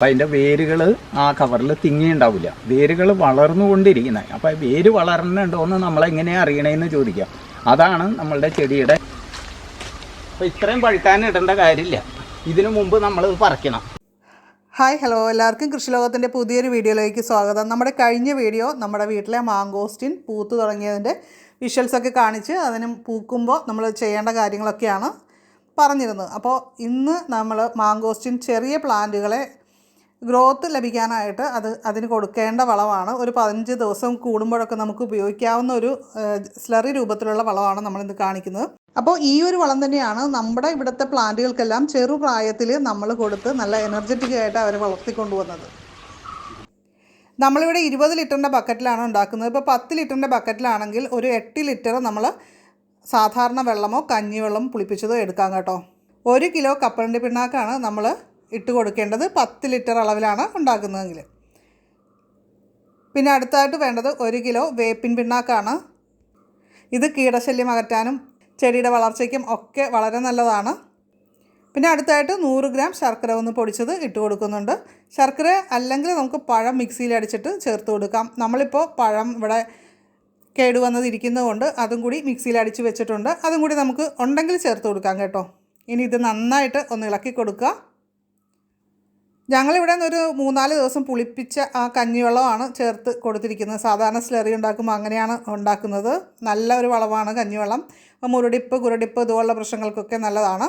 അപ്പം അതിന്റെ വേരുകൾ ആ കവറിൽ തിങ്ങിയുണ്ടാവില്ല വേരുകൾ വളർന്നുകൊണ്ടിരിക്കുന്നത് അപ്പം വേര് വളർന്നുണ്ടോ എന്ന് നമ്മളെങ്ങനെയാണ് അറിയണേന്ന് ചോദിക്കാം. അതാണ് നമ്മളുടെ ചെടിയുടെ അപ്പം ഇത്രയും പഴുക്കാൻ ഇടേണ്ട കാര്യമില്ല. ഇതിനു മുമ്പ് നമ്മൾ പറിക്കണം. Hi hello. എല്ലാവർക്കും കൃഷിലോകത്തിന്റെ പുതിയൊരു വീഡിയോയിലേക്ക് സ്വാഗതം. നമ്മുടെ കഴിഞ്ഞ വീഡിയോ നമ്മുടെ വീട്ടിലെ മാങ്കോസ്റ്റിൻ പൂത്തു തുടങ്ങിയതിന്റെ വിഷ്വൽസൊക്കെ കാണിച്ച് അതിന് പൂക്കുമ്പോൾ നമ്മൾ ചെയ്യേണ്ട കാര്യങ്ങളൊക്കെയാണ് പറഞ്ഞിരുന്നത്. അപ്പോൾ ഇന്ന് നമ്മൾ മാങ്കോസ്റ്റിൻ ചെറിയ പ്ലാന്റുകളെ ഗ്രോത്ത് ലഭിക്കാനായിട്ട് അത് അതിന് കൊടുക്കേണ്ട വളമാണ്. ഒരു പതിനഞ്ച് ദിവസം കൂടുമ്പോഴൊക്കെ നമുക്ക് ഉപയോഗിക്കാവുന്ന ഒരു സ്ലറി രൂപത്തിലുള്ള വളമാണ് നമ്മളിന്ന് കാണിക്കുന്നത്. അപ്പോൾ ഈ ഒരു വളം തന്നെയാണ് നമ്മുടെ ഇവിടുത്തെ പ്ലാന്റുകൾക്കെല്ലാം ചെറുപ്രായത്തിൽ നമ്മൾ കൊടുത്ത് നല്ല എനർജറ്റിക് ആയിട്ട് അവരെ വളർത്തിക്കൊണ്ടുവന്നത്. നമ്മളിവിടെ ഇരുപത് ലിറ്ററിന്റെ ബക്കറ്റിലാണ് ഉണ്ടാക്കുന്നത്. ഇപ്പോൾ പത്ത് ലിറ്ററിന്റെ ബക്കറ്റിലാണെങ്കിൽ ഒരു എട്ട് ലിറ്റർ നമ്മൾ സാധാരണ വെള്ളമോ കഞ്ഞിവെള്ളം പുളിപ്പിച്ചതോ എടുക്കാം കേട്ടോ. ഒരു കിലോ കപ്പലണ്ടി പിണ്ണാക്കാണ് നമ്മൾ ഇട്ട് കൊടുക്കേണ്ടത് പത്ത് ലിറ്റർ അളവിലാണ് ഉണ്ടാക്കുന്നതെങ്കിൽ. പിന്നെ അടുത്തായിട്ട് വേണ്ടത് ഒരു കിലോ വേപ്പിൻ പിണ്ണാക്കാണ്. ഇത് കീടശല്യം അകറ്റാനും ചെടിയുടെ വളർച്ചയ്ക്കും ഒക്കെ വളരെ നല്ലതാണ്. പിന്നെ അടുത്തായിട്ട് നൂറ് ഗ്രാം ശർക്കര ഒന്ന് പൊടിച്ചത് ഇട്ട് കൊടുക്കുന്നുണ്ട്. ശർക്കര അല്ലെങ്കിൽ നമുക്ക് പഴം മിക്സിയിൽ അടിച്ചിട്ട് ചേർത്ത് കൊടുക്കാം. നമ്മളിപ്പോൾ പഴം ഇവിടെ കേടുവന്നതിരിക്കുന്നതുകൊണ്ട് അതും കൂടി മിക്സിയിൽ അടിച്ച് വെച്ചിട്ടുണ്ട്. അതും കൂടി നമുക്ക് ഉണ്ടെങ്കിൽ ചേർത്ത് കൊടുക്കാം കേട്ടോ. ഇനി ഇത് നന്നായിട്ട് ഒന്ന് ഇളക്കി കൊടുക്കുക. ഞങ്ങളിവിടെ ഒരു മൂന്നാൽ ദിവസം പുളിപ്പിച്ച ആ കഞ്ഞിവെള്ളമാണ് ചേർത്ത് കൊടുത്തിരിക്കുന്നത്. സാധാരണ സ്ലറി ഉണ്ടാക്കുമ്പോൾ അങ്ങനെയാണ് ഉണ്ടാക്കുന്നത്. നല്ല ഒരു വളമാണ് കഞ്ഞിവെള്ളം. മുരടിപ്പ് കുരടിപ്പ് ഇതുപോലുള്ള പ്രശ്നങ്ങൾക്കൊക്കെ നല്ലതാണ്.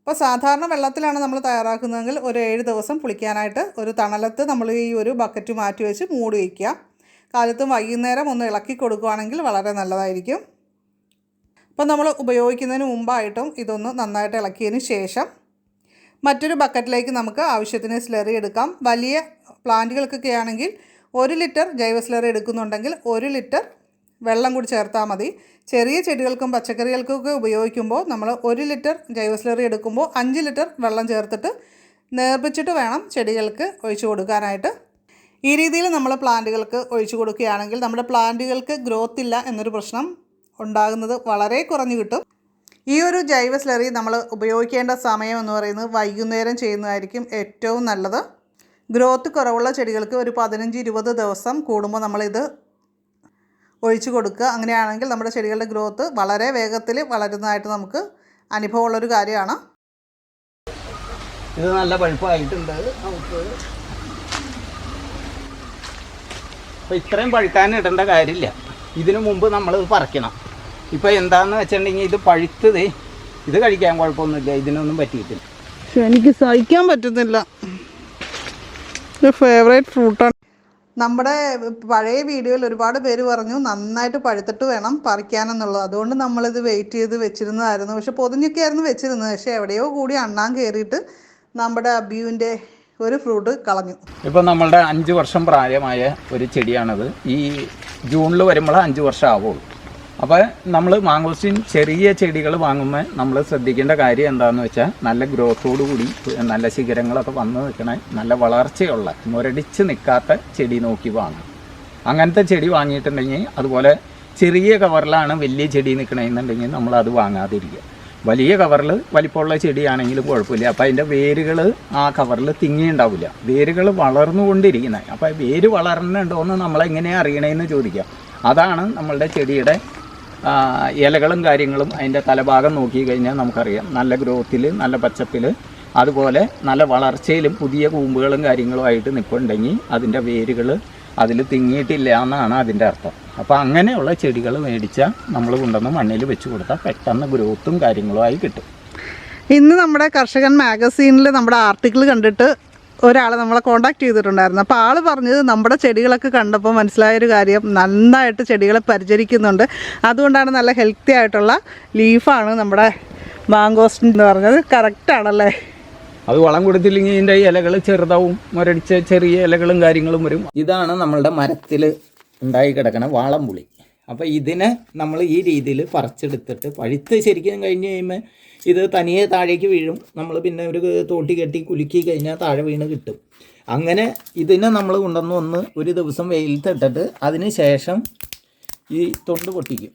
അപ്പോൾ സാധാരണ വെള്ളത്തിലാണ് നമ്മൾ തയ്യാറാക്കുന്നതെങ്കിൽ ഒരു ഏഴ് ദിവസം പുളിക്കാനായിട്ട് ഒരു തണലത്ത് നമ്മൾ ഈ ഒരു ബക്കറ്റ് മാറ്റി വെച്ച് മൂടി വയ്ക്കുക. കാലത്തും വൈകുന്നേരം ഒന്ന് ഇളക്കി കൊടുക്കുകയാണെങ്കിൽ വളരെ നല്ലതായിരിക്കും. അപ്പോൾ നമ്മൾ ഉപയോഗിക്കുന്നതിന് മുമ്പായിട്ടും ഇതൊന്ന് നന്നായിട്ട് ഇളക്കിയതിന് ശേഷം മറ്റൊരു ബക്കറ്റിലേക്ക് നമുക്ക് ആവശ്യത്തിന് സ്ലറി എടുക്കാം. വലിയ പ്ലാന്റുകൾക്കൊക്കെ ആണെങ്കിൽ ഒരു ലിറ്റർ ജൈവ സ്ലറി എടുക്കുന്നുണ്ടെങ്കിൽ ഒരു ലിറ്റർ വെള്ളം കൂടി ചേർത്താൽ മതി. ചെറിയ ചെടികൾക്കും പച്ചക്കറികൾക്കൊക്കെ ഉപയോഗിക്കുമ്പോൾ നമ്മൾ ഒരു ലിറ്റർ ജൈവ സ്ലറി എടുക്കുമ്പോൾ അഞ്ച് ലിറ്റർ വെള്ളം ചേർത്തിട്ട് നേർപ്പിച്ചിട്ട് വേണം ചെടികൾക്ക് ഒഴിച്ചു കൊടുക്കാനായിട്ട്. ഈ രീതിയിൽ നമ്മൾ പ്ലാന്റുകൾക്ക് ഒഴിച്ചു കൊടുക്കുകയാണെങ്കിൽ നമ്മുടെ പ്ലാന്റുകൾക്ക് ഗ്രോത്ത് ഇല്ല എന്നൊരു പ്രശ്നം ഉണ്ടാകുന്നത് വളരെ കുറഞ്ഞു കിട്ടും. ഈ ഒരു ജൈവ സ്ലറി നമ്മൾ ഉപയോഗിക്കേണ്ട സമയം എന്ന് പറയുന്നത് വൈകുന്നേരം ചെയ്യുന്നതായിരിക്കും ഏറ്റവും നല്ലത്. ഗ്രോത്ത് കുറവുള്ള ചെടികൾക്ക് ഒരു പതിനഞ്ച് ഇരുപത് ദിവസം കൂടുമ്പോൾ നമ്മളിത് ഒഴിച്ചു കൊടുക്കുക. അങ്ങനെയാണെങ്കിൽ നമ്മുടെ ചെടികളുടെ ഗ്രോത്ത് വളരെ വേഗത്തിൽ വളരുന്നതായിട്ട് നമുക്ക് അനുഭവമുള്ളൊരു കാര്യമാണ്. ഇത് നല്ല പഴുപ്പായിട്ടുണ്ട്. നമുക്ക് ഇത്രയും പഴുക്കാൻ ഇടേണ്ട കാര്യമില്ല. ഇതിനു മുമ്പ് നമ്മളിത് പറിക്കണം. ഇപ്പോൾ എന്താണെന്ന് വെച്ചിട്ടുണ്ടെങ്കിൽ ഇത് പഴുത്തത്. ഇത് കഴിക്കാൻ കുഴപ്പമൊന്നുമില്ല. ഇതിനൊന്നും പറ്റിയിട്ടില്ല. പക്ഷെ എനിക്ക് സഹിക്കാൻ പറ്റുന്നില്ല. ഫേവറേറ്റ് ഫ്രൂട്ടാണ് നമ്മുടെ പഴയ വീഡിയോയിൽ ഒരുപാട് പേര് പറഞ്ഞു നന്നായിട്ട് പഴുത്തിട്ട് വേണം പറിക്കാനെന്നുള്ളത്. അതുകൊണ്ട് നമ്മളിത് വെയിറ്റ് ചെയ്ത് വെച്ചിരുന്നതായിരുന്നു. പക്ഷെ പൊതിഞ്ഞൊക്കെ ആയിരുന്നു വെച്ചിരുന്നത്. പക്ഷെ എവിടെയോ കൂടി അണ്ണാൻ കയറിയിട്ട് നമ്മുടെ അബിയുവിന്റെ ഒരു ഫ്രൂട്ട് കളഞ്ഞു. ഇപ്പം നമ്മളുടെ അഞ്ച് വർഷം പ്രായമായ ഒരു ചെടിയാണത്. ഈ ജൂണിൽ വരുമ്പോൾ അഞ്ച് വർഷം ആവുള്ളൂ അപ്പോൾ നമ്മൾ മാങ്കോസ്റ്റിൻ ചെറിയ ചെടികൾ വാങ്ങുമ്പോൾ നമ്മൾ ശ്രദ്ധിക്കേണ്ട കാര്യം എന്താണെന്ന് വെച്ചാൽ നല്ല ഗ്രോത്തോടു കൂടി നല്ല ശിഖരങ്ങളൊക്കെ വന്ന് നിൽക്കണ നല്ല വളർച്ചയുള്ള മുരടിച്ച് നിൽക്കാത്ത ചെടി നോക്കി വാങ്ങും അങ്ങനത്തെ ചെടി വാങ്ങിയിട്ടുണ്ടെങ്കിൽ അതുപോലെ ചെറിയ കവറിലാണ് വലിയ ചെടി നിൽക്കണമെന്നുണ്ടെങ്കിൽ നമ്മൾ അത് വാങ്ങാതിരിക്കുക. വലിയ കവറിൽ വലിപ്പമുള്ള ചെടിയാണെങ്കിലും കുഴപ്പമില്ല. അപ്പോൾ അതിന്റെ വേരുകൾ ആ കവറിൽ തിങ്ങിയുണ്ടാവില്ല. വേരുകൾ വളർന്നുകൊണ്ടിരിക്കുന്നത്. അപ്പോൾ വേര് വളർന്നുണ്ടോ എന്ന് നമ്മളെങ്ങനെയാണ് അറിയണേന്ന് ചോദിക്കാം. അതാണ് നമ്മളുടെ ചെടിയുടെ ഇലകളും കാര്യങ്ങളും അതിന്റെ തലഭാഗം നോക്കി കഴിഞ്ഞാൽ നമുക്കറിയാം. നല്ല ഗ്രോത്തിൽ നല്ല പച്ചപ്പിൽ അതുപോലെ നല്ല വളർച്ചയിലും പുതിയ കൂമ്പുകളും കാര്യങ്ങളും ആയിട്ട് നിൽക്കുന്നുണ്ടെങ്കിൽ അതിന്റെ വേരുകൾ അതിൽ തിങ്ങിയിട്ടില്ല എന്നാണ് അതിന്റെ അർത്ഥം. അപ്പോൾ അങ്ങനെയുള്ള ചെടികൾ മേടിച്ചാൽ നമ്മൾ കൊണ്ടുവന്ന് മണ്ണിൽ വെച്ച് കൊടുത്താൽ പെട്ടെന്ന് ഗ്രോത്തും കാര്യങ്ങളും ആയി കിട്ടും. ഇന്ന് നമ്മുടെ കർഷകൻ മാഗസീനിൽ നമ്മുടെ ആർട്ടിക്കിൾ കണ്ടിട്ട് ഒരാൾ നമ്മളെ കോണ്ടാക്ട് ചെയ്തിട്ടുണ്ടായിരുന്നു. അപ്പോൾ ആൾ പറഞ്ഞത് നമ്മുടെ ചെടികളൊക്കെ കണ്ടപ്പോൾ മനസ്സിലായൊരു കാര്യം നന്നായിട്ട് ചെടികളെ പരിചരിക്കുന്നുണ്ട്. അതുകൊണ്ടാണ് നല്ല ഹെൽത്തി ആയിട്ടുള്ള ലീഫാണ് നമ്മുടെ മാങ്കോസ്റ്റ് എന്ന് പറഞ്ഞത്. കറക്റ്റാണല്ലേ അത് വളം കൊടുത്തില്ലെങ്കിൽ ഇതിന്റെ ഇലകൾ ചെറുതാവും മുരടിച്ച ചെറിയ ഇലകളും കാര്യങ്ങളും വരും. ഇതാണ് നമ്മളുടെ മരത്തിൽ ഉണ്ടായി കിടക്കണ വാളംപുളി. അപ്പോൾ ഇതിനെ നമ്മൾ ഈ രീതിയിൽ പറിച്ചെടുത്തിട്ട് പഴുത്ത് ശരിക്കും കഴിഞ്ഞ് കഴിയുമ്പോൾ ഇത് തനിയെ താഴേക്ക് വീഴും. നമ്മൾ പിന്നെ ഒരു തോട്ടി കെട്ടി കുലുക്കി കഴിഞ്ഞാൽ താഴെ വീണ് കിട്ടും. അങ്ങനെ ഇതിനെ നമ്മൾ കൊണ്ടുവന്ന് ഒന്ന് ഒരു ദിവസം വെയിലത്തിട്ടിട്ട് അതിന് ശേഷം ഈ തൊണ്ട് പൊട്ടിക്കും.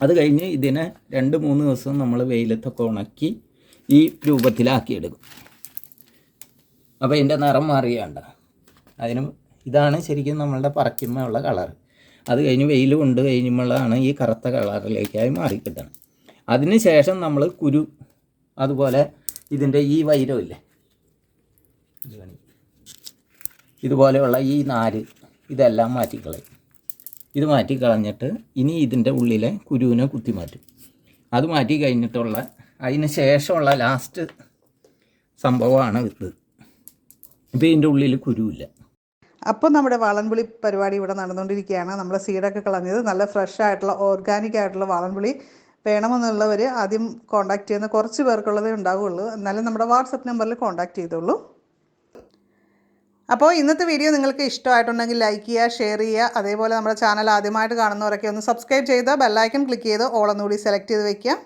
അത് കഴിഞ്ഞ് ഇതിനെ രണ്ട് മൂന്ന് ദിവസം നമ്മൾ വെയിലത്തൊക്കെ ഉണക്കി ഈ രൂപത്തിലാക്കിയെടുക്കും. അപ്പോൾ ഇതിന്റെ നിറം മാറിയാണ്ട. അതിനും ഇതാണ് ശരിക്കും നമ്മളുടെ പറക്കുമ്പോഴുള്ള കളർ അത് കഴിഞ്ഞ് വെയിൽ കൊണ്ട് കഴിയുമ്പോഴാണ് ഈ കറുത്ത കളറിലേക്കായി മാറിക്കിട്ടുന്നത് അതിന് ശേഷം നമ്മൾ കുരു അതുപോലെ ഇതിന്റെ ഈ വൈരമില്ലേ. ഇതുപോലെയുള്ള ഈ നാര് ഇതെല്ലാം മാറ്റിക്കളയും. ഇത് മാറ്റി കളഞ്ഞിട്ട് ഇനി ഇതിന്റെ ഉള്ളിലെ കുരുവിനെ കുത്തി മാറ്റും. അത് മാറ്റി കഴിഞ്ഞിട്ടുള്ള അതിന് ശേഷമുള്ള ലാസ്റ്റ് സംഭവമാണ് ഇത്. ഇപ്പം ഇതിന്റെ ഉള്ളിൽ കുരുവില്ല. അപ്പോൾ നമ്മുടെ വളൻപുളി പരിപാടി ഇവിടെ നടന്നുകൊണ്ടിരിക്കുകയാണ്. നമ്മൾ സീഡൊക്കെ കളഞ്ഞത് നല്ല ഫ്രഷ് ആയിട്ടുള്ള ഓർഗാനിക് ആയിട്ടുള്ള വളൻപുളി വേണമെന്നുള്ളവർ ആദ്യം കോൺടാക്ട് ചെയ്യുന്ന കുറച്ച് പേർക്കുള്ളതേ ഉണ്ടാവുകയുള്ളൂ എന്നാലും നമ്മുടെ വാട്സപ്പ് നമ്പറിൽ കോൺടാക്ട് ചെയ്തോളൂ. അപ്പോൾ ഇന്നത്തെ വീഡിയോ നിങ്ങൾക്ക് ഇഷ്ടമായിട്ടുണ്ടെങ്കിൽ ലൈക്ക് ചെയ്യുക ഷെയർ ചെയ്യുക. അതേപോലെ നമ്മുടെ ചാനൽ ആദ്യമായിട്ട് കാണുന്നവരൊക്കെ ഒന്ന് സബ്സ്ക്രൈബ് ചെയ്ത് ബെല്ലൈക്കൺ ക്ലിക്ക് ചെയ്ത് ഓൾ കൂടി സെലക്ട് ചെയ്ത് വെക്കുക